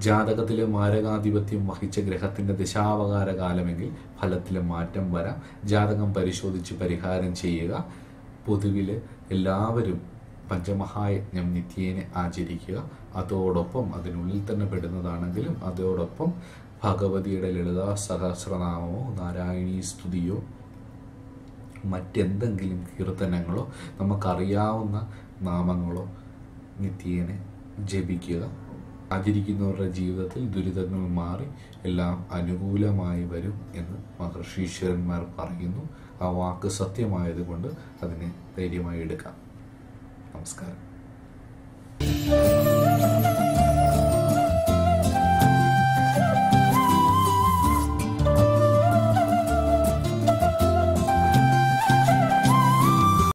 ജാതകത്തിലെ മാരകാധിപത്യം വഹിച്ച ഗ്രഹത്തിന്റെ ദശാവകാര കാലമെങ്കിൽ ഫലത്തിലെ മാറ്റം വരാം. ജാതകം പരിശോധിച്ച് പരിഹാരം ചെയ്യുക. പൊതുവിൽ എല്ലാവരും പഞ്ചമഹായജ്ഞം നിത്യേനെ ആചരിക്കുക. അതോടൊപ്പം അതിനുള്ളിൽ തന്നെ പെടുന്നതാണെങ്കിലും അതോടൊപ്പം ഭഗവതിയുടെ ലളിതാ സഹസ്രനാമമോ നാരായണീ സ്തുതിയോ മറ്റെന്തെങ്കിലും കീർത്തനങ്ങളോ നമുക്കറിയാവുന്ന നാമങ്ങളോ നിത്യേനെ ജപിക്കുക. ആചരിക്കുന്നവരുടെ ജീവിതത്തിൽ ദുരിതങ്ങൾ മാറി എല്ലാം അനുകൂലമായി വരും എന്ന് മഹർഷീശ്വരന്മാർ പറയുന്നു. ആ വാക്ക് സത്യമായതുകൊണ്ട് അതിനെ ധൈര്യമായി എടുക്കാം. നമസ്കാരം.